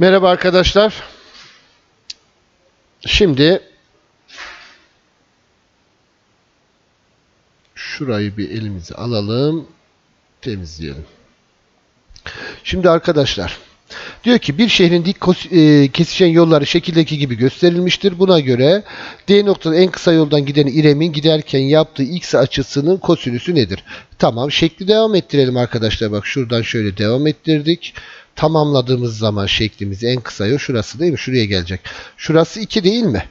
Merhaba arkadaşlar. Şimdi şurayı bir elimize alalım. Temizleyelim. Şimdi arkadaşlar diyor ki bir şehrin dik e, kesişen yolları şekildeki gibi gösterilmiştir. Buna göre D noktada en kısa yoldan giden İrem'in giderken yaptığı x açısının kosinüsü nedir? Tamam şekli devam ettirelim arkadaşlar. Bak şuradan şöyle devam ettirdik. Tamamladığımız zaman şeklimiz en kısa yol şurası değil mi? Şuraya gelecek. Şurası 2 değil mi?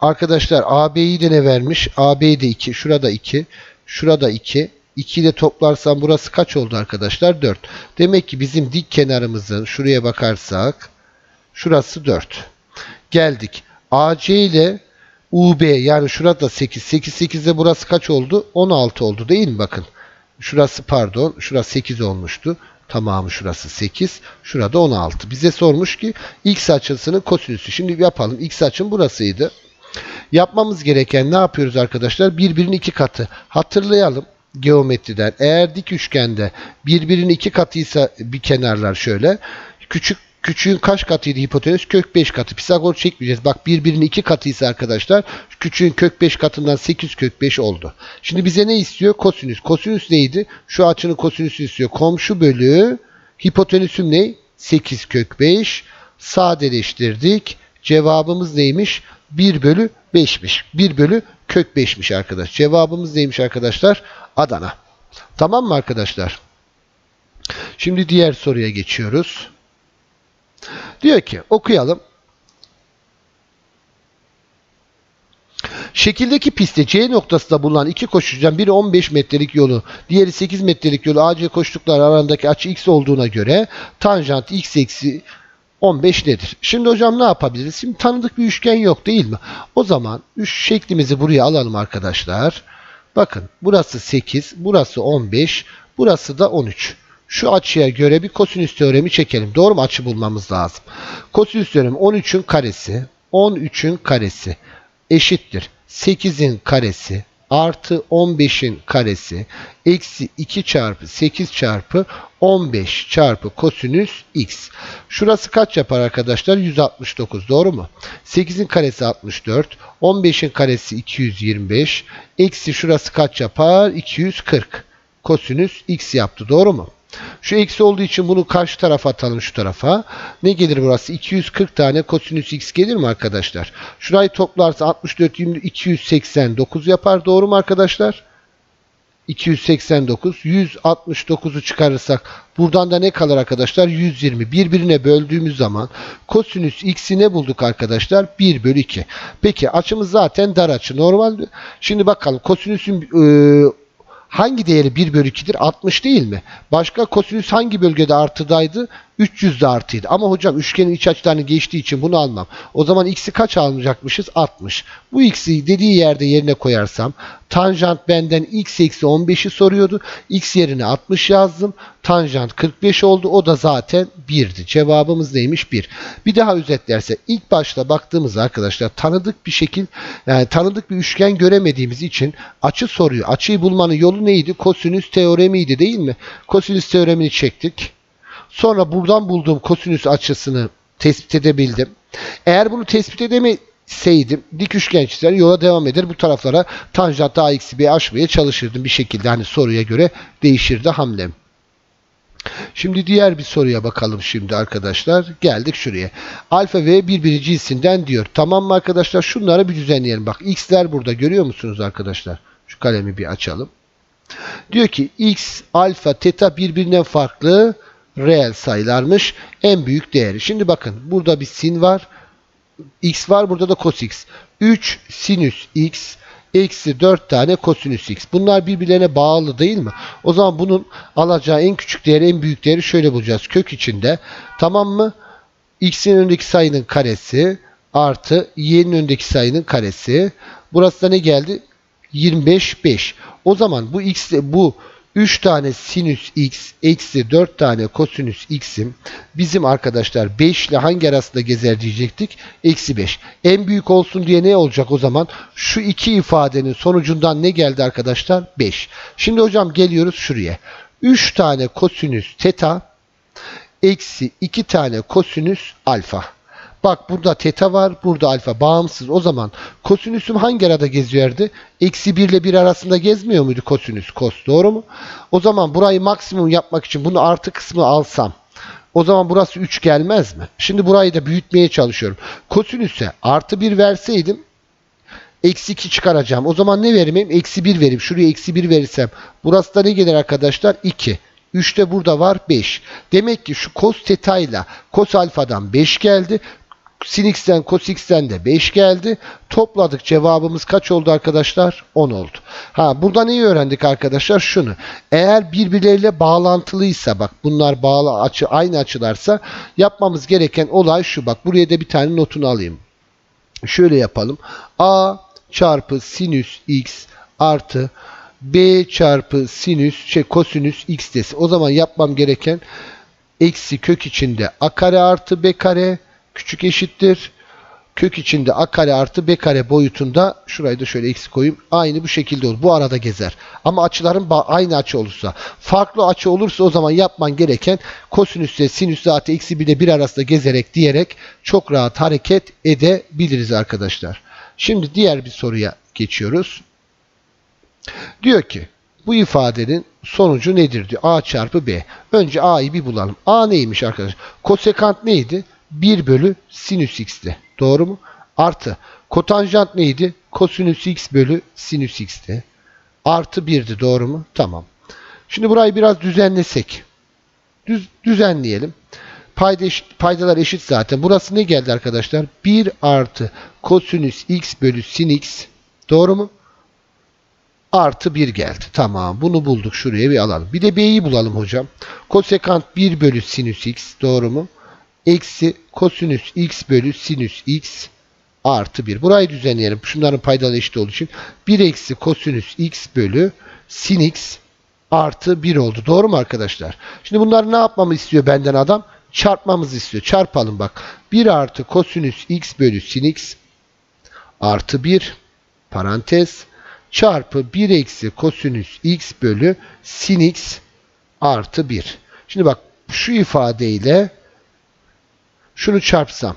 Arkadaşlar AB'yi de ne vermiş? AB de 2. Şurada 2. Şurada 2. 2 ile toplarsam burası kaç oldu arkadaşlar? 4. Demek ki bizim dik kenarımızın şuraya bakarsak şurası 4. Geldik. AC ile UB yani şurada 8. 8 8'de burası kaç oldu? 16 oldu değil mi? Bakın. Şurası pardon. Şurası 8 olmuştu. Tamamı şurası 8. Şurada 16. Bize sormuş ki x açısının kosinüsü. Şimdi yapalım. X açım burasıydı. Yapmamız gereken ne yapıyoruz arkadaşlar? Birbirinin iki katı. Hatırlayalım geometriden. Eğer dik üçgende birbirinin iki katıysa bir kenarlar şöyle. Küçük küçüğün kaç katıydı hipotenüs? Kök 5 katı. Pisagor çekmeyeceğiz. Bak birbirinin iki katıysa arkadaşlar küçüğün kök 5 katından 8 kök 5 oldu. Şimdi bize ne istiyor? Kosinüs. Kosinüs neydi? Şu açının kosinüsü istiyor. Komşu bölü hipotenüsüm ne? 8 kök 5. Sadeleştirdik. Cevabımız neymiş? 1 bölü 5'miş. 1 bölü kök 5'miş arkadaş. Cevabımız neymiş arkadaşlar? Adana. Tamam mı arkadaşlar? Şimdi diğer soruya geçiyoruz. Diyor ki okuyalım. Şekildeki pistte C noktasında bulunan iki koşucudan biri 15 metrelik yolu, diğeri 8 metrelik yolu AC koştukları arasındaki açı x olduğuna göre tanjant x eksi 15 nedir? Şimdi hocam ne yapabiliriz? Şimdi tanıdık bir üçgen yok değil mi? O zaman üç şeklimizi buraya alalım arkadaşlar. Bakın burası 8, burası 15, burası da 13. Şu açıya göre bir kosinüs teoremi çekelim. Doğru mu? Açı bulmamız lazım. Kosinüs teoremi 13'ün karesi, 13'ün karesi eşittir. 8'in karesi artı 15'in karesi eksi 2 çarpı 8 çarpı 15 çarpı kosinüs x. Şurası kaç yapar arkadaşlar? 169 doğru mu? 8'in karesi 64. 15'in karesi 225. Eksi şurası kaç yapar? 240. Kosinüs x yaptı doğru mu? Şu eksi olduğu için bunu karşı tarafa atalım şu tarafa. Ne gelir burası? 240 tane kosinüs x gelir mi arkadaşlar? Şurayı toplarsa 64, 20, 289 yapar. Doğru mu arkadaşlar? 289. 169'u çıkarırsak buradan da ne kalır arkadaşlar? 120. Birbirine böldüğümüz zaman kosinüs x'i ne bulduk arkadaşlar? 1 bölü 2. Peki açımız zaten dar açı. Normal. Şimdi bakalım kosinüsün e, hangi değeri 1 bölü 2'dir? 60 değil mi? Başka kosinüs hangi bölgede artıdaydı? 300'de artıydı. Ama hocam üçgenin iç açılarını geçtiği için bunu almam. O zaman x'i kaç alacakmışız? 60. Bu x'i dediği yerde yerine koyarsam tanjant benden x eksi 15'i soruyordu. x yerine 60 yazdım. Tanjant 45 oldu. O da zaten 1'di. Cevabımız neymiş? 1. Bir daha özetlerse ilk başta baktığımız arkadaşlar tanıdık bir şekil yani tanıdık bir üçgen göremediğimiz için açı soruyor. Açıyı bulmanın yolu neydi? Kosinüs teoremiydi değil mi? Kosinüs teoremini çektik. Sonra buradan bulduğum kosinüs açısını tespit edebildim. Eğer bunu tespit edemeseydim dik üçgen çizer yola devam eder. Bu taraflara tanjant a eksi b aşmaya çalışırdım bir şekilde. Hani soruya göre değişirdi hamlem. Şimdi diğer bir soruya bakalım şimdi arkadaşlar. Geldik şuraya. Alfa v birbiri cinsinden diyor. Tamam mı arkadaşlar? Şunları bir düzenleyelim. Bak x'ler burada görüyor musunuz arkadaşlar? Şu kalemi bir açalım. Diyor ki x, alfa, teta birbirinden farklı reel sayılarmış. En büyük değeri. Şimdi bakın burada bir sin var. X var. Burada da cos x. 3 sinüs x eksi 4 tane kosinüs x. Bunlar birbirlerine bağlı değil mi? O zaman bunun alacağı en küçük değeri en büyük değeri şöyle bulacağız. Kök içinde. Tamam mı? x'in önündeki sayının karesi artı y'nin önündeki sayının karesi. Burası da ne geldi? 25 5. O zaman bu x bu 3 tane sinüs x eksi 4 tane kosinüs x'im bizim arkadaşlar 5 ile hangi arasında gezer diyecektik? Eksi 5. En büyük olsun diye ne olacak o zaman? Şu iki ifadenin sonucundan ne geldi arkadaşlar? 5. Şimdi hocam geliyoruz şuraya. 3 tane kosinüs teta eksi 2 tane kosinüs alfa. Bak burada teta var, burada alfa. Bağımsız. O zaman kosinüsüm hangi arada geziyordu? Eksi 1 ile 1 arasında gezmiyor muydu kosinüs? Kos. Doğru mu? O zaman burayı maksimum yapmak için bunu artı kısmı alsam. O zaman burası 3 gelmez mi? Şimdi burayı da büyütmeye çalışıyorum. Kosinüse artı 1 verseydim eksi 2 çıkaracağım. O zaman ne vereyim? Eksi 1 vereyim. Şuraya eksi 1 verirsem. Burası da ne gelir arkadaşlar? 2. 3 de burada var 5. Demek ki şu cos teta ile cos alfadan 5 geldi. Sin x'ten de 5 geldi. Topladık cevabımız kaç oldu arkadaşlar? 10 oldu. Ha burada neyi öğrendik arkadaşlar? Şunu. Eğer birbirleriyle bağlantılıysa bak bunlar bağlı açı aynı açılarsa yapmamız gereken olay şu. Bak buraya da bir tane notunu alayım. Şöyle yapalım. A çarpı sinüs x artı b çarpı sinüs şey kosinüs x desi. O zaman yapmam gereken eksi kök içinde a kare artı b kare küçük eşittir. Kök içinde a kare artı b kare boyutunda şurayı da şöyle eksi koyayım. Aynı bu şekilde olur. Bu arada gezer. Ama açıların aynı açı olursa. Farklı açı olursa o zaman yapman gereken kosinüs ile sinüs zaten eksi 1 ile 1 arasında gezerek diyerek çok rahat hareket edebiliriz arkadaşlar. Şimdi diğer bir soruya geçiyoruz. Diyor ki bu ifadenin sonucu nedir diyor. A çarpı B. Önce A'yı bir bulalım. A neymiş arkadaşlar? Kosekant neydi? 1 bölü sinüs x'ti. Doğru mu? Artı kotanjant neydi? Kosinüs x bölü sinüs x'ti. Artı 1'di. Doğru mu? Tamam. Şimdi burayı biraz düzenlesek. Düz, düzenleyelim. Payda eşit, paydalar eşit zaten. Burası ne geldi arkadaşlar? 1 artı kosinüs x bölü sin x. Doğru mu? Artı 1 geldi. Tamam. Bunu bulduk. Şuraya bir alalım. Bir de b'yi bulalım hocam. Kosekant 1 bölü sinüs x. Doğru mu? Eksi kosinüs x bölü sinüs x artı 1. Burayı düzenleyelim. Şunların paydaları eşit olduğu için 1 eksi kosinüs x bölü sin x artı 1 oldu. Doğru mu arkadaşlar? Şimdi bunları ne yapmamı istiyor benden adam? Çarpmamızı istiyor. Çarpalım bak. 1 artı kosinüs x bölü sin x artı 1 parantez çarpı 1 eksi kosinüs x bölü sin x artı 1. Şimdi bak şu ifadeyle şunu çarpsam,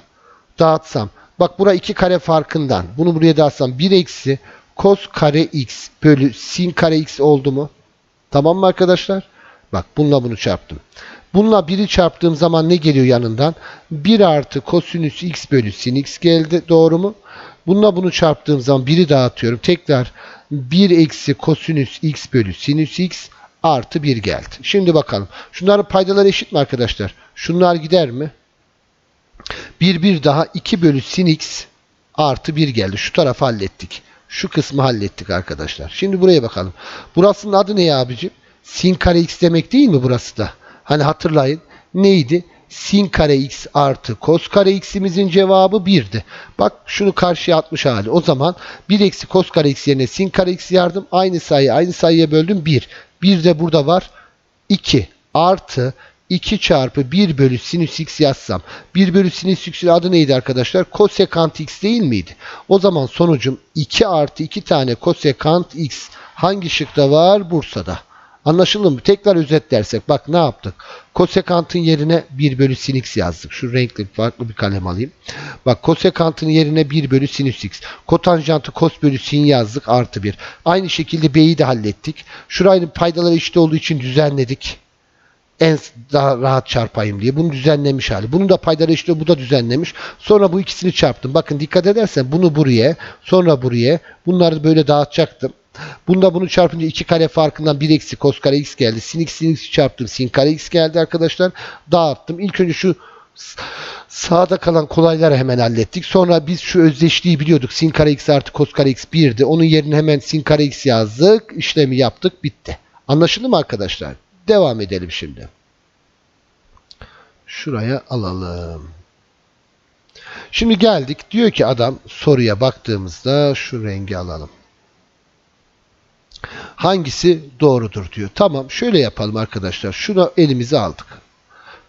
dağıtsam. Bak bura 2 kare farkından. Bunu buraya dağıtsam 1 eksi cos kare x bölü sin kare x oldu mu? Tamam mı arkadaşlar? Bak bununla bunu çarptım. Bununla 1'i çarptığım zaman ne geliyor yanından? 1 artı kosinüs x bölü sin x geldi. Doğru mu? Bununla bunu çarptığım zaman 1'i dağıtıyorum. Tekrar 1 eksi kosinüs x bölü sinüs x artı 1 geldi. Şimdi bakalım. Şunların paydaları eşit mi arkadaşlar? Şunlar gider mi? 1 1 daha 2 bölü sin x artı 1 geldi. Şu tarafı hallettik. Şu kısmı hallettik arkadaşlar. Şimdi buraya bakalım. Burasının adı ne ya abicim? Sin kare x demek değil mi burası da? Hani hatırlayın. Neydi? Sin kare x artı kos kare x'imizin cevabı 1'di. Bak şunu karşıya atmış hali. O zaman 1 eksi kos kare x yerine sin kare x yardım. Aynı sayı aynı sayıya böldüm 1. 1 de burada var. 2 artı 2 çarpı 1 bölü sinüs x yazsam 1 bölü sinüs x'in adı neydi arkadaşlar? Kosekant x değil miydi? O zaman sonucum 2 artı 2 tane kosekant x hangi şıkta var? Bursa'da. Anlaşıldı mı? Tekrar özetlersek bak ne yaptık? Kosekantın yerine 1 bölü sin x yazdık. Şu renkli farklı bir kalem alayım. Bak kosekantın yerine 1 bölü sinüs x. Kotanjantı kos bölü sin yazdık artı 1. Aynı şekilde b'yi de hallettik. Şurayın paydaları eşit olduğu için düzenledik en daha rahat çarpayım diye. Bunu düzenlemiş hali. Bunun da paydaları işte bu da düzenlemiş. Sonra bu ikisini çarptım. Bakın dikkat edersen bunu buraya sonra buraya bunları böyle dağıtacaktım. Bunda bunu çarpınca 2 kare farkından 1 eksi cos kare x geldi. Sin x sin x çarptım. Sin kare x geldi arkadaşlar. Dağıttım. İlk önce şu sağda kalan kolayları hemen hallettik. Sonra biz şu özdeşliği biliyorduk. Sin kare x artı cos kare x 1'di. Onun yerine hemen sin kare x yazdık. İşlemi yaptık. Bitti. Anlaşıldı mı arkadaşlar? Devam edelim şimdi. Şuraya alalım. Şimdi geldik. Diyor ki adam soruya baktığımızda şu rengi alalım. Hangisi doğrudur diyor. Tamam şöyle yapalım arkadaşlar. Şunu elimize aldık.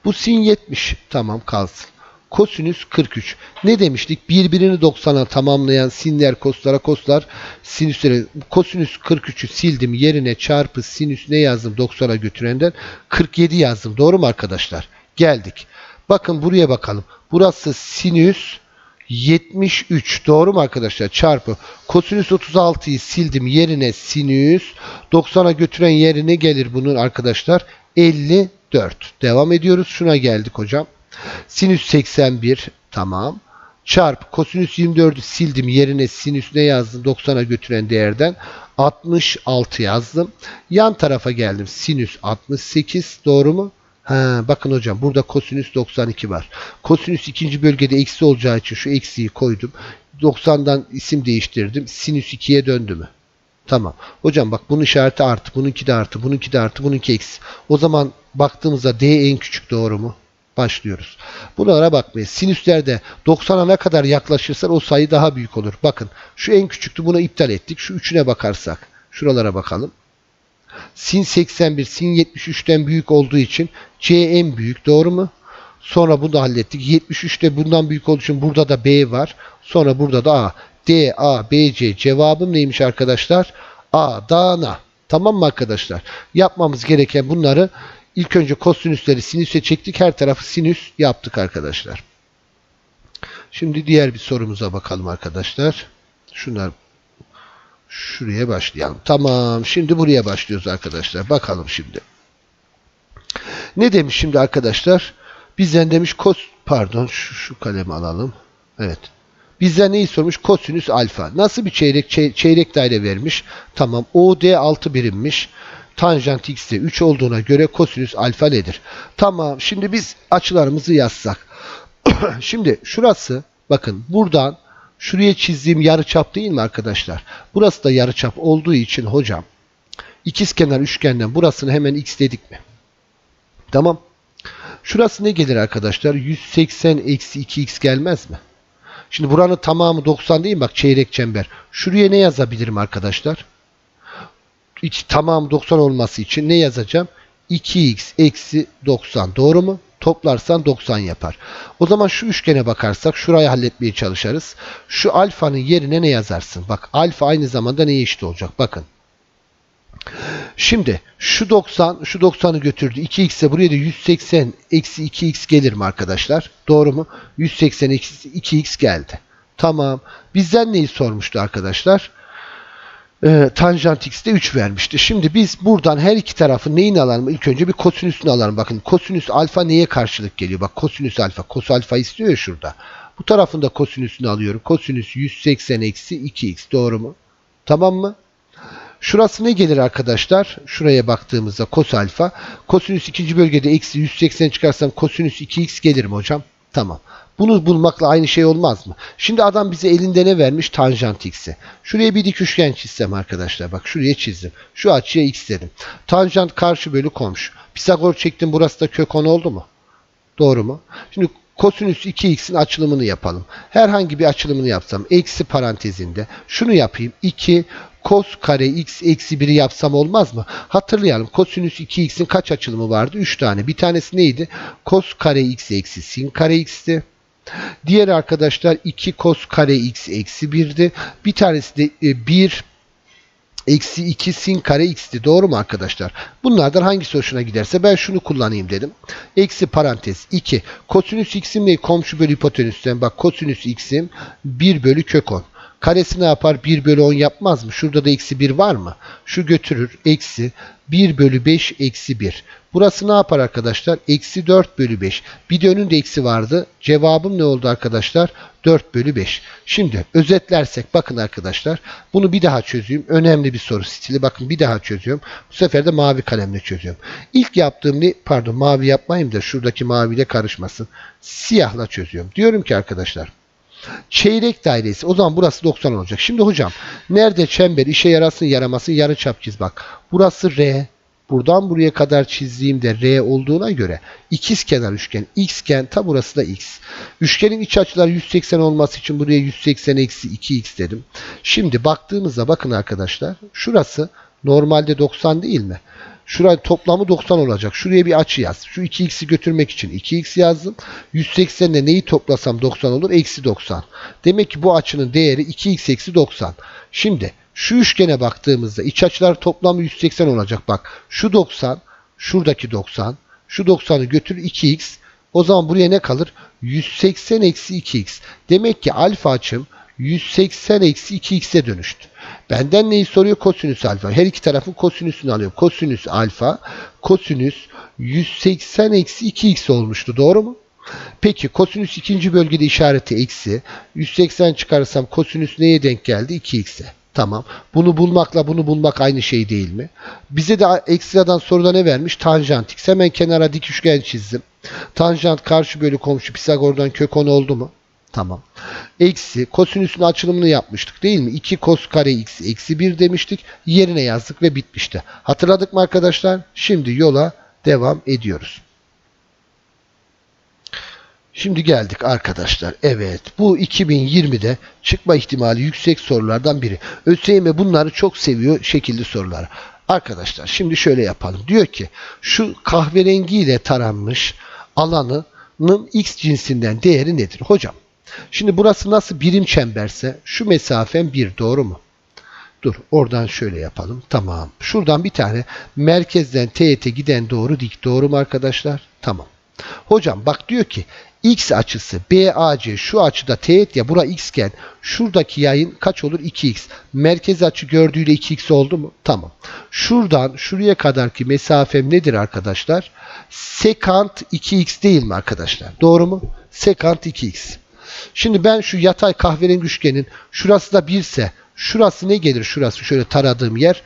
Bu sin 70. Tamam kalsın. Kosinüs 43. Ne demiştik? Birbirini 90'a tamamlayan sinler, koslara, koslar, sinüsleri. Kosinüs 43'ü sildim. Yerine çarpı sinüs ne yazdım 90'a götürenden? 47 yazdım. Doğru mu arkadaşlar? Geldik. Bakın buraya bakalım. Burası sinüs 73 doğru mu arkadaşlar? Çarpı kosinüs 36'yı sildim yerine sinüs 90'a götüren yerine gelir bunun arkadaşlar 54. Devam ediyoruz. Şuna geldik hocam. Sinüs 81 tamam. Çarp kosinüs 24'ü sildim yerine sinüs ne yazdım 90'a götüren değerden 66 yazdım. Yan tarafa geldim. Sinüs 68 doğru mu? Ha, bakın hocam burada kosinüs 92 var. Kosinüs ikinci bölgede eksi olacağı için şu eksiyi koydum. 90'dan isim değiştirdim. Sinüs 2'ye döndü mü? Tamam. Hocam bak bunun işareti artı, bununki de artı, bununki de artı, bununki eksi. O zaman baktığımızda D en küçük doğru mu? Başlıyoruz. Bunlara bakmayın. Sinüslerde 90'a ne kadar yaklaşırsan o sayı daha büyük olur. Bakın şu en küçüktü bunu iptal ettik. Şu üçüne bakarsak. Şuralara bakalım. Sin 81, sin 73'ten büyük olduğu için C en büyük. Doğru mu? Sonra bunu da hallettik. 73 de bundan büyük olduğu için burada da B var. Sonra burada da A. D, A, B, C. Cevabım neymiş arkadaşlar? A, Dana. Tamam mı arkadaşlar? Yapmamız gereken bunları ilk önce kosinüsleri sinüse çektik. Her tarafı sinüs yaptık arkadaşlar. Şimdi diğer bir sorumuza bakalım arkadaşlar. Şunlar Şuraya başlayalım. Tamam. Şimdi buraya başlıyoruz arkadaşlar. Bakalım şimdi. Ne demiş şimdi arkadaşlar? Bizden demiş kos pardon şu, şu kalemi alalım. Evet. Bizden neyi sormuş? Kosinüs alfa. Nasıl bir çeyrek çey- çeyrek daire vermiş? Tamam. OD 6 birimmiş. Tanjant x de 3 olduğuna göre kosinüs alfa nedir? Tamam. Şimdi biz açılarımızı yazsak. şimdi şurası bakın buradan Şuraya çizdiğim yarıçap değil mi arkadaşlar? Burası da yarıçap olduğu için hocam ikizkenar üçgenden burasını hemen x dedik mi? Tamam. Şurası ne gelir arkadaşlar? 180 eksi 2x gelmez mi? Şimdi buranın tamamı 90 değil mi? Bak çeyrek çember. Şuraya ne yazabilirim arkadaşlar? İç, tamam 90 olması için ne yazacağım? 2x eksi 90. Doğru mu? Toplarsan 90 yapar. O zaman şu üçgene bakarsak şurayı halletmeye çalışırız. Şu alfanın yerine ne yazarsın? Bak alfa aynı zamanda neye eşit olacak? Bakın. Şimdi şu 90 şu 90'ı götürdü. 2x'e buraya da 180 eksi 2x gelir mi arkadaşlar? Doğru mu? 180 eksi 2x geldi. Tamam. Bizden neyi sormuştu arkadaşlar? E, tanjant x'te 3 vermişti. Şimdi biz buradan her iki tarafın neyini alalım? İlk önce bir kosinüsünü alalım. Bakın kosinüs alfa neye karşılık geliyor? Bak kosinüs alfa. Kos alfa istiyor ya şurada. Bu tarafında kosinüsünü alıyorum. Kosinüs 180 eksi 2x. Doğru mu? Tamam mı? Şurası ne gelir arkadaşlar? Şuraya baktığımızda kos alfa. Kosinüs ikinci bölgede eksi 180 çıkarsam kosinüs 2x gelir mi hocam? Tamam. Bunu bulmakla aynı şey olmaz mı? Şimdi adam bize elinde ne vermiş? Tanjant x'i. Şuraya bir dik üçgen çizsem arkadaşlar. Bak şuraya çizdim. Şu açıya x dedim. Tanjant karşı bölü komşu. Pisagor çektim. Burası da kök 10 oldu mu? Doğru mu? Şimdi kosinüs 2x'in açılımını yapalım. Herhangi bir açılımını yapsam eksi parantezinde şunu yapayım. 2 kos kare x eksi 1'i yapsam olmaz mı? Hatırlayalım. Kosinüs 2x'in kaç açılımı vardı? 3 tane. Bir tanesi neydi? Kos kare x eksi sin kare x'ti. Diğer arkadaşlar 2 kos kare x eksi 1'di. Bir tanesi de 1 eksi 2 sin kare x'ti. Doğru mu arkadaşlar? Bunlardan hangisi hoşuna giderse ben şunu kullanayım dedim. Eksi parantez 2. Kosinüs x'im ne? Komşu bölü hipotenüsten. Bak kosinüs x'im 1 bölü kök 10. Karesi ne yapar? 1 bölü 10 yapmaz mı? Şurada da eksi 1 var mı? Şu götürür. Eksi 1 bölü 5 eksi 1. Burası ne yapar arkadaşlar? Eksi 4 bölü 5. Bir de önünde eksi vardı. Cevabım ne oldu arkadaşlar? 4 bölü 5. Şimdi özetlersek bakın arkadaşlar. Bunu bir daha çözeyim. Önemli bir soru stili. Bakın bir daha çözüyorum. Bu sefer de mavi kalemle çözüyorum. İlk yaptığım ne? Pardon mavi yapmayayım da şuradaki maviyle karışmasın. Siyahla çözüyorum. Diyorum ki arkadaşlar. Çeyrek dairesi. O zaman burası 90 olacak. Şimdi hocam nerede çember işe yarasın yaramasın yarı çap çiz bak. Burası R. Buradan buraya kadar çizdiğimde R olduğuna göre ikiz kenar üçgen. X'ken ta burası da X. Üçgenin iç açıları 180 olması için buraya 180 eksi 2X dedim. Şimdi baktığımızda bakın arkadaşlar. Şurası normalde 90 değil mi? Şuraya toplamı 90 olacak. Şuraya bir açı yaz. Şu 2x'i götürmek için 2x yazdım. 180 ile neyi toplasam 90 olur? Eksi 90. Demek ki bu açının değeri 2x eksi 90. Şimdi şu üçgene baktığımızda iç açılar toplamı 180 olacak. Bak şu 90, şuradaki 90, şu 90'ı götür 2x, O zaman buraya ne kalır? 180 eksi 2x. Demek ki alfa açım 180 eksi 2x'e dönüştü. Benden neyi soruyor? Kosinüs alfa. Her iki tarafın kosinüsünü alıyorum. Kosinüs alfa, kosinüs 180 eksi 2x olmuştu. Doğru mu? Peki kosinüs ikinci bölgede işareti eksi. 180 çıkarırsam kosinüs neye denk geldi? 2x'e. Tamam. Bunu bulmakla bunu bulmak aynı şey değil mi? Bize de ekstradan soruda ne vermiş? Tanjant x. Hemen kenara dik üçgen çizdim. Tanjant karşı bölü komşu Pisagor'dan kök 10 oldu mu? Tamam. Eksi kosinüsün açılımını yapmıştık değil mi? 2 kos kare x eksi 1 demiştik. Yerine yazdık ve bitmişti. Hatırladık mı arkadaşlar? Şimdi yola devam ediyoruz. Şimdi geldik arkadaşlar. Evet bu 2020'de çıkma ihtimali yüksek sorulardan biri. ÖSYM bunları çok seviyor şekilli sorular. Arkadaşlar şimdi şöyle yapalım. Diyor ki şu kahverengiyle taranmış alanının x cinsinden değeri nedir? Hocam şimdi burası nasıl birim çemberse şu mesafen 1 doğru mu? Dur oradan şöyle yapalım. Tamam. Şuradan bir tane merkezden teğete giden doğru dik. Doğru mu arkadaşlar? Tamam. Hocam bak diyor ki x açısı BAC şu açıda teğet ya bura x iken şuradaki yayın kaç olur? 2x. Merkez açı gördüğüyle 2x oldu mu? Tamam. Şuradan şuraya kadarki mesafem nedir arkadaşlar? Sekant 2x değil mi arkadaşlar? Doğru mu? Sekant 2x. Şimdi ben şu yatay kahverengi üçgenin şurası da 1 ise şurası ne gelir? Şurası şöyle taradığım yer.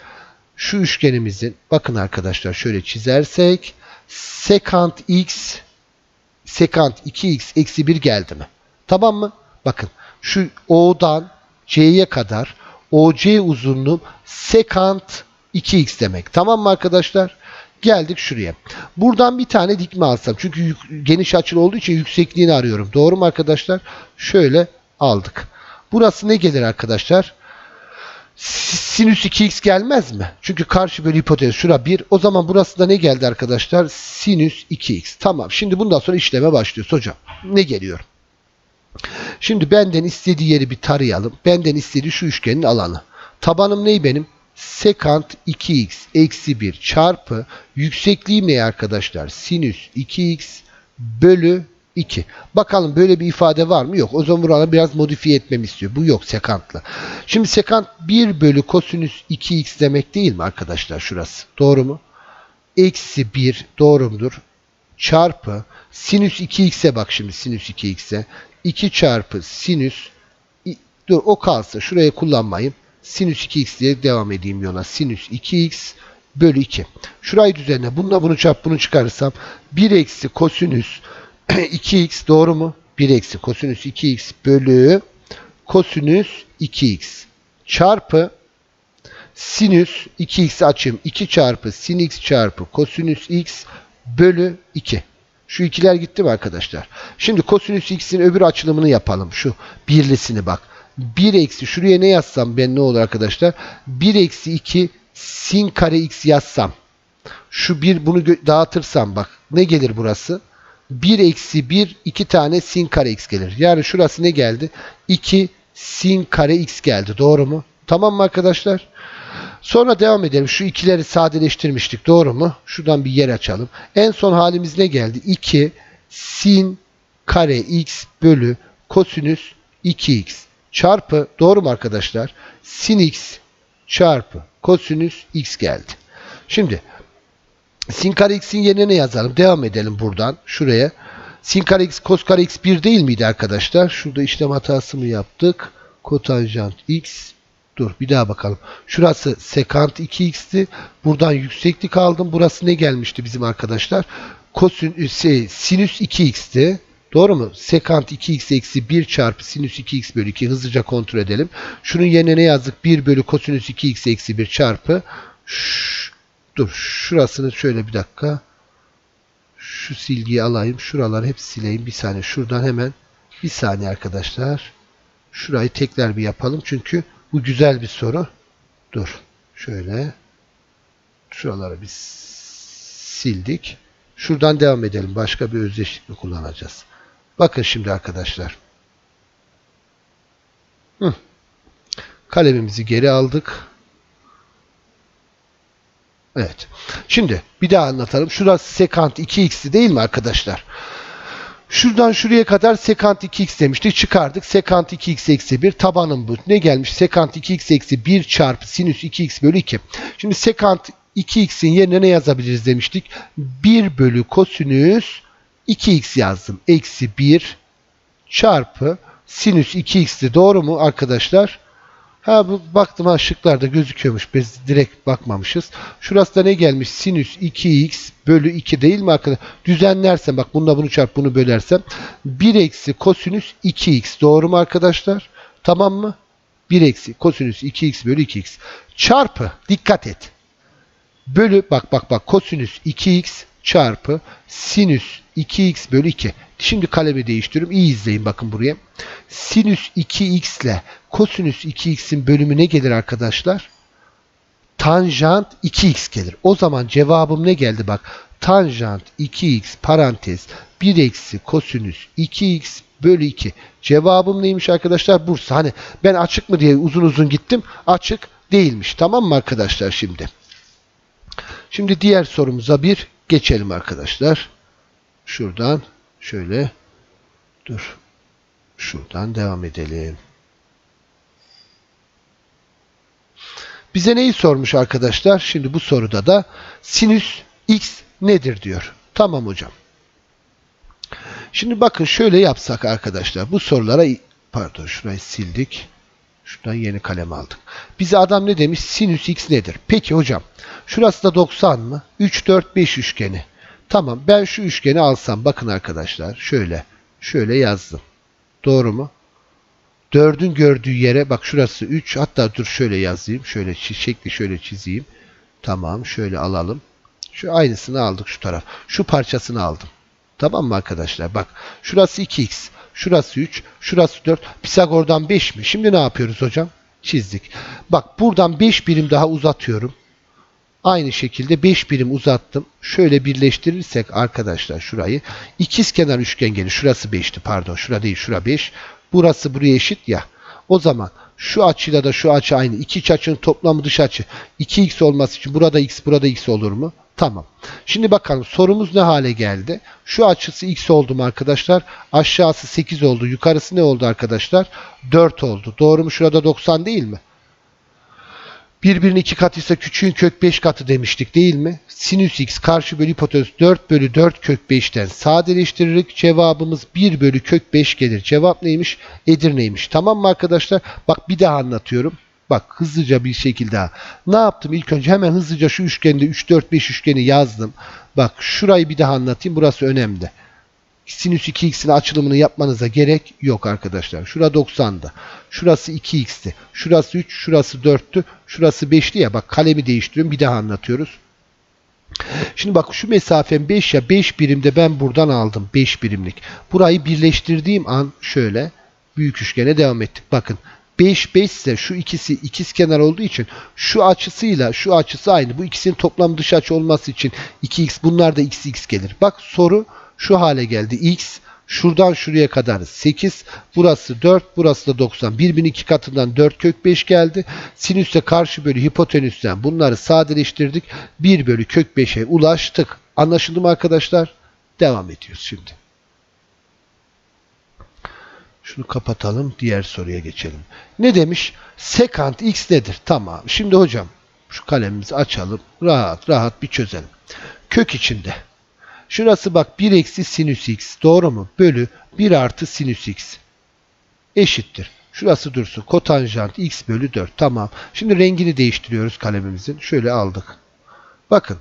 Şu üçgenimizin bakın arkadaşlar şöyle çizersek sekant x sekant 2x eksi 1 geldi mi? Tamam mı? Bakın şu O'dan C'ye kadar OC uzunluğum sekant 2x demek. Tamam mı arkadaşlar? Geldik şuraya. Buradan bir tane dikme alsam. Çünkü geniş açılı olduğu için yüksekliğini arıyorum. Doğru mu arkadaşlar? Şöyle aldık. Burası ne gelir arkadaşlar? Sinüs 2x gelmez mi? Çünkü karşı bölü hipotez şura 1. O zaman burası da ne geldi arkadaşlar? Sinüs 2x. Tamam. Şimdi bundan sonra işleme başlıyoruz hocam. Ne geliyor? Şimdi benden istediği yeri bir tarayalım. Benden istediği şu üçgenin alanı. Tabanım ney benim? Sekant 2x eksi 1 çarpı yüksekliğim ne arkadaşlar? Sinüs 2x bölü 2. Bakalım böyle bir ifade var mı? Yok. O zaman buraları biraz modifiye etmemi istiyor. Bu yok sekantla. Şimdi sekant 1 bölü kosinüs 2x demek değil mi arkadaşlar şurası? Doğru mu? Eksi 1 doğru mudur? Çarpı sinüs 2x'e bak şimdi sinüs 2x'e. 2 çarpı sinüs dur o kalsın. Şuraya kullanmayayım. Sinüs 2x diye devam edeyim yola. Sinüs 2x bölü 2. Şurayı düzenle. Bununla bunu çarp bunu çıkarırsam 1 eksi kosinüs 2x doğru mu? 1 eksi kosinüs 2x bölü kosinüs 2x çarpı sinüs 2x açayım. 2 çarpı sin x çarpı kosinüs x bölü 2. Şu ikiler gitti mi arkadaşlar? Şimdi kosinüs x'in öbür açılımını yapalım. Şu birlisini bak. 1 eksi şuraya ne yazsam ben ne olur arkadaşlar? 1 eksi 2 sin kare x yazsam. Şu bir bunu dağıtırsam bak ne gelir burası? 1 eksi 1 2 tane sin kare x gelir. Yani şurası ne geldi? 2 sin kare x geldi. Doğru mu? Tamam mı arkadaşlar? Sonra devam edelim. Şu ikileri sadeleştirmiştik. Doğru mu? Şuradan bir yer açalım. En son halimiz ne geldi? 2 sin kare x bölü kosinüs 2x çarpı doğru mu arkadaşlar? Sin x çarpı kosinüs x geldi. Şimdi sin kare x'in yerine ne yazalım? Devam edelim buradan şuraya. Sin kare x kos kare x 1 değil miydi arkadaşlar? Şurada işlem hatası mı yaptık? Kotanjant x Dur bir daha bakalım. Şurası sekant 2x'ti. Buradan yükseklik aldım. Burası ne gelmişti bizim arkadaşlar? Kosin, şey, sinüs 2x'ti. Doğru mu? Sekant 2x eksi 1 çarpı sinüs 2x bölü 2 hızlıca kontrol edelim. Şunun yerine ne yazdık? 1 bölü kosinüs 2x eksi 1 çarpı Şş, dur şurasını şöyle bir dakika şu silgiyi alayım. Şuraları hep sileyim. Bir saniye şuradan hemen bir saniye arkadaşlar. Şurayı tekrar bir yapalım. Çünkü bu güzel bir soru. Dur. Şöyle. Şuraları biz sildik. Şuradan devam edelim. Başka bir özdeşlik mi kullanacağız? Bakın şimdi arkadaşlar. Hı. Kalemimizi geri aldık. Evet. Şimdi bir daha anlatalım. Şurası sekant 2x'ti değil mi arkadaşlar? Şuradan şuraya kadar sekant 2x demiştik. Çıkardık. Sekant 2x eksi 1. Tabanım bu. Ne gelmiş? Sekant 2x eksi 1 çarpı sinüs 2x bölü 2. Şimdi sekant 2x'in yerine ne yazabiliriz demiştik? 1 bölü kosinüs 2x yazdım. Eksi 1 çarpı sinüs 2x'ti. Doğru mu arkadaşlar? Ha bu baktım ha şıklarda gözüküyormuş. Biz direkt bakmamışız. Şurası da ne gelmiş? Sinüs 2x bölü 2 değil mi arkadaşlar? Düzenlersem bak bununla bunu çarp bunu bölersem 1 eksi kosinüs 2x. Doğru mu arkadaşlar? Tamam mı? 1 eksi kosinüs 2x bölü 2x. Çarpı dikkat et. Bölü bak bak bak kosinüs 2x çarpı sinüs 2x bölü 2. Şimdi kalemi değiştiriyorum. İyi izleyin bakın buraya. Sinüs 2x ile kosinüs 2x'in bölümü ne gelir arkadaşlar? Tanjant 2x gelir. O zaman cevabım ne geldi bak. Tanjant 2x parantez 1 eksi kosinüs 2x bölü 2. Cevabım neymiş arkadaşlar? Bursa. Hani ben açık mı diye uzun uzun gittim. Açık değilmiş. Tamam mı arkadaşlar şimdi? Şimdi diğer sorumuza bir geçelim arkadaşlar. Şuradan şöyle dur. Şuradan devam edelim. Bize neyi sormuş arkadaşlar? Şimdi bu soruda da sinüs x nedir diyor. Tamam hocam. Şimdi bakın şöyle yapsak arkadaşlar. Bu sorulara pardon şurayı sildik. Şuradan yeni kalem aldık. Bize adam ne demiş? Sinüs x nedir? Peki hocam. Şurası da 90 mı? 3, 4, 5 üçgeni. Tamam ben şu üçgeni alsam bakın arkadaşlar şöyle şöyle yazdım. Doğru mu? 4'ün gördüğü yere bak şurası 3 hatta dur şöyle yazayım. Şöyle şekli şöyle çizeyim. Tamam şöyle alalım. Şu aynısını aldık şu taraf. Şu parçasını aldım. Tamam mı arkadaşlar? Bak şurası 2x. Şurası 3. Şurası 4. Pisagor'dan 5 mi? Şimdi ne yapıyoruz hocam? Çizdik. Bak buradan 5 birim daha uzatıyorum. Aynı şekilde 5 birim uzattım. Şöyle birleştirirsek arkadaşlar şurayı. ikiz kenar üçgen gelir. Şurası 5'ti pardon. Şura değil şura 5. Burası buraya eşit ya. O zaman şu açıyla da şu açı aynı. İki iç açının toplamı dış açı. 2x olması için burada x burada x olur mu? Tamam. Şimdi bakalım sorumuz ne hale geldi? Şu açısı x oldu mu arkadaşlar? Aşağısı 8 oldu. Yukarısı ne oldu arkadaşlar? 4 oldu. Doğru mu? Şurada 90 değil mi? Birbirinin iki katıysa küçüğün kök 5 katı demiştik değil mi? Sinüs x karşı bölü hipotenüs 4 bölü 4 kök 5'ten sadeleştiririk. Cevabımız 1 bölü kök 5 gelir. Cevap neymiş? Edirne'ymiş. Tamam mı arkadaşlar? Bak bir daha anlatıyorum. Bak hızlıca bir şekilde. Ne yaptım? İlk önce hemen hızlıca şu üçgende 3, 4, 5 üçgeni yazdım. Bak şurayı bir daha anlatayım. Burası önemli sinüs 2x'in açılımını yapmanıza gerek yok arkadaşlar. Şura 90'da. Şurası 2x'ti. Şurası 3, şurası 4'tü. Şurası 5'ti ya. Bak kalemi değiştiriyorum. Bir daha anlatıyoruz. Şimdi bak şu mesafem 5 ya 5 birimde ben buradan aldım 5 birimlik. Burayı birleştirdiğim an şöyle büyük üçgene devam ettik. Bakın 5 5 ise şu ikisi ikiz kenar olduğu için şu açısıyla şu açısı aynı. Bu ikisinin toplam dış açı olması için 2x bunlar da x x gelir. Bak soru şu hale geldi. X şuradan şuraya kadar 8. Burası 4. Burası da 90. Birbirinin iki katından 4 kök 5 geldi. Sinüste karşı bölü hipotenüsten bunları sadeleştirdik. 1 bölü kök 5'e ulaştık. Anlaşıldı mı arkadaşlar? Devam ediyoruz şimdi. Şunu kapatalım. Diğer soruya geçelim. Ne demiş? Sekant x nedir? Tamam. Şimdi hocam şu kalemimizi açalım. Rahat rahat bir çözelim. Kök içinde Şurası bak 1 eksi sinüs x. Doğru mu? Bölü 1 artı sinüs x. Eşittir. Şurası dursun. Kotanjant x bölü 4. Tamam. Şimdi rengini değiştiriyoruz kalemimizin. Şöyle aldık. Bakın.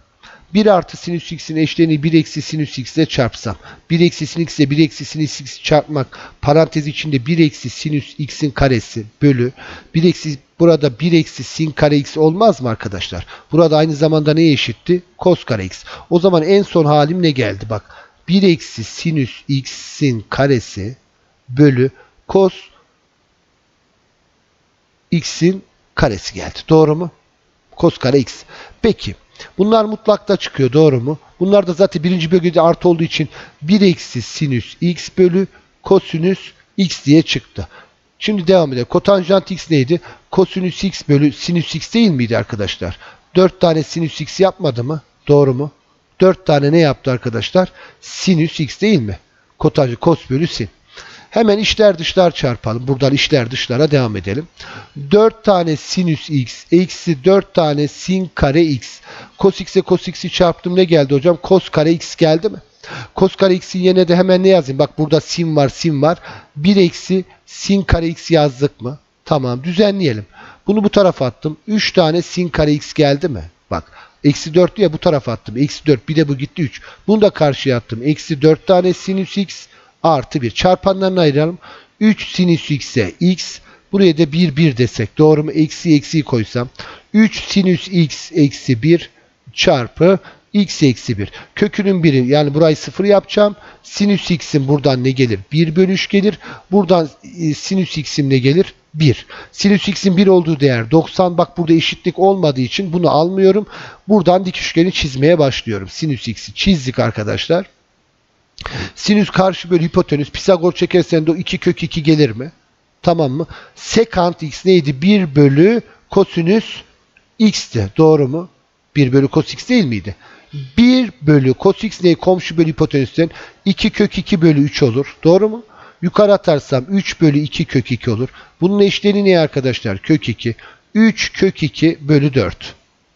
1 artı sinüs x'in eşleni 1 eksi sinüs x ile çarpsam. 1 eksi sinüs x ile 1 eksi sinüs x çarpmak parantez içinde 1 eksi sinüs x'in karesi bölü 1 eksi burada 1 eksi sin kare x olmaz mı arkadaşlar? Burada aynı zamanda ne eşitti? Kos kare x. O zaman en son halim ne geldi? Bak 1 eksi sinüs x'in karesi bölü kos x'in karesi geldi. Doğru mu? Kos kare x. Peki Bunlar mutlakta çıkıyor doğru mu? Bunlar da zaten birinci bölgede artı olduğu için 1 eksi sinüs x bölü kosinüs x diye çıktı. Şimdi devam edelim. Kotanjant x neydi? Kosinüs x bölü sinüs x değil miydi arkadaşlar? 4 tane sinüs x yapmadı mı? Doğru mu? 4 tane ne yaptı arkadaşlar? Sinüs x değil mi? Kotanjant kos bölü sin. Hemen içler dışlar çarpalım. Buradan içler dışlara devam edelim. 4 tane sinüs x eksi 4 tane sin kare x. Cos x'e cos x'i çarptım ne geldi hocam? Cos kare x geldi mi? Cos kare x'in yerine de hemen ne yazayım? Bak burada sin var sin var. 1 eksi sin kare x yazdık mı? Tamam düzenleyelim. Bunu bu tarafa attım. 3 tane sin kare x geldi mi? Bak eksi 4 diye bu tarafa attım. Eksi 4 bir de bu gitti 3. Bunu da karşıya attım. Eksi 4 tane sinüs x artı 1. Çarpanlarını ayıralım. 3 sinüs x'e x. Buraya da 1 1 desek. Doğru mu? Eksi eksiyi koysam. 3 sinüs x eksi 1 çarpı x eksi 1. Kökünün biri yani burayı 0 yapacağım. Sinüs x'in buradan ne gelir? 1 bölü 3 gelir. Buradan e, sinüs x'im ne gelir? 1. Sinüs x'in 1 olduğu değer 90. Bak burada eşitlik olmadığı için bunu almıyorum. Buradan dik üçgeni çizmeye başlıyorum. Sinüs x'i çizdik arkadaşlar. Sinüs karşı bölü hipotenüs. Pisagor çekersen de o 2 kök 2 gelir mi? Tamam mı? Sekant x neydi? 1 bölü kosinüs x'ti. Doğru mu? 1 bölü cos x değil miydi? 1 bölü cos x ne? Komşu bölü hipotenüsten 2 kök 2 bölü 3 olur. Doğru mu? Yukarı atarsam 3 bölü 2 kök 2 olur. Bunun eşleni ne arkadaşlar? Kök 2. 3 kök 2 bölü 4.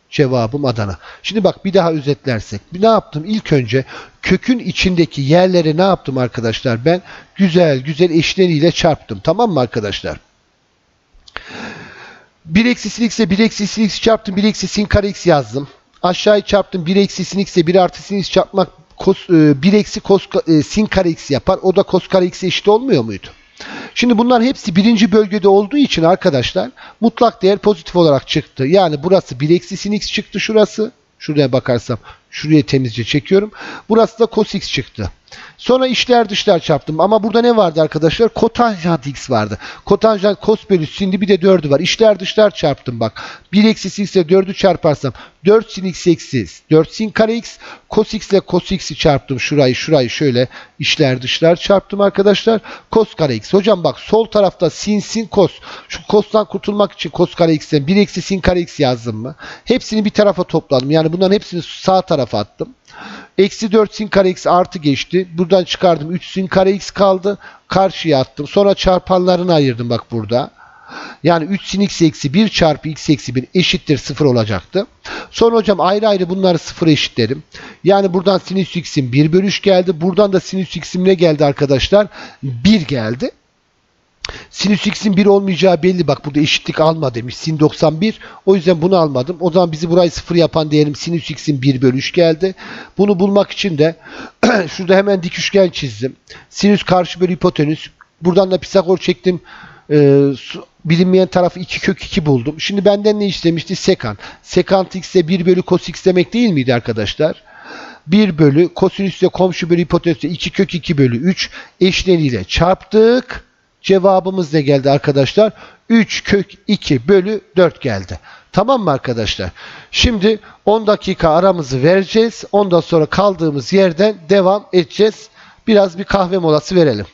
Cevabım Adana. Şimdi bak bir daha özetlersek. Ne yaptım? İlk önce kökün içindeki yerlere ne yaptım arkadaşlar? Ben güzel güzel eşleriyle çarptım. Tamam mı arkadaşlar? 1 eksi sin x'e 1 eksi sin x çarptım. 1 eksi sin kare x yazdım. Aşağıyı çarptım. 1 eksi sin x'e 1 artı sin x çarpmak kos, 1 eksi kos, e, sin kare x yapar. O da kos kare x'e eşit olmuyor muydu? Şimdi bunlar hepsi birinci bölgede olduğu için arkadaşlar mutlak değer pozitif olarak çıktı. Yani burası 1 eksi sin x çıktı şurası. Şuraya bakarsam şuraya temizce çekiyorum. Burası da cos x çıktı. Sonra içler dışlar çarptım. Ama burada ne vardı arkadaşlar? Kotanjant x vardı. Kotanjant bölü sindi bir de 4'ü var. İçler dışlar çarptım bak. 1 eksi x ile 4'ü çarparsam 4 sin x eksi 4 sin kare x. Cos x ile cos x'i çarptım. Şurayı şurayı şöyle içler dışlar çarptım arkadaşlar. Cos kare x. Hocam bak sol tarafta sin sin cos. Şu cos'tan kurtulmak için cos kare x'ten 1 eksi sin kare x yazdım mı? Hepsini bir tarafa topladım. Yani bunların hepsini sağ tarafa attım. Eksi 4 sin kare x artı geçti. Buradan çıkardım. 3 sin kare x kaldı. Karşıya attım. Sonra çarpanlarını ayırdım bak burada. Yani 3 sin x eksi 1 çarpı x eksi 1 eşittir 0 olacaktı. Sonra hocam ayrı ayrı bunları 0 eşitlerim. Yani buradan sinüs x'im 1 bölü 3 geldi. Buradan da sinüs x'im ne geldi arkadaşlar? 1 geldi. Sinüs x'in 1 olmayacağı belli. Bak burada eşitlik alma demiş. Sin 91. O yüzden bunu almadım. O zaman bizi burayı 0 yapan değerim sinüs x'in 1 bölü 3 geldi. Bunu bulmak için de şurada hemen dik üçgen çizdim. Sinüs karşı bölü hipotenüs. Buradan da Pisagor çektim. Ee, bilinmeyen tarafı 2 kök 2 buldum. Şimdi benden ne istemişti? Sekant. Sekant x'e 1 bölü cos x demek değil miydi arkadaşlar? 1 bölü kosinüsle komşu bölü hipotenüsle 2 kök 2 bölü 3 eşleniyle çarptık. Cevabımız ne geldi arkadaşlar? 3 kök 2 bölü 4 geldi. Tamam mı arkadaşlar? Şimdi 10 dakika aramızı vereceğiz. Ondan sonra kaldığımız yerden devam edeceğiz. Biraz bir kahve molası verelim.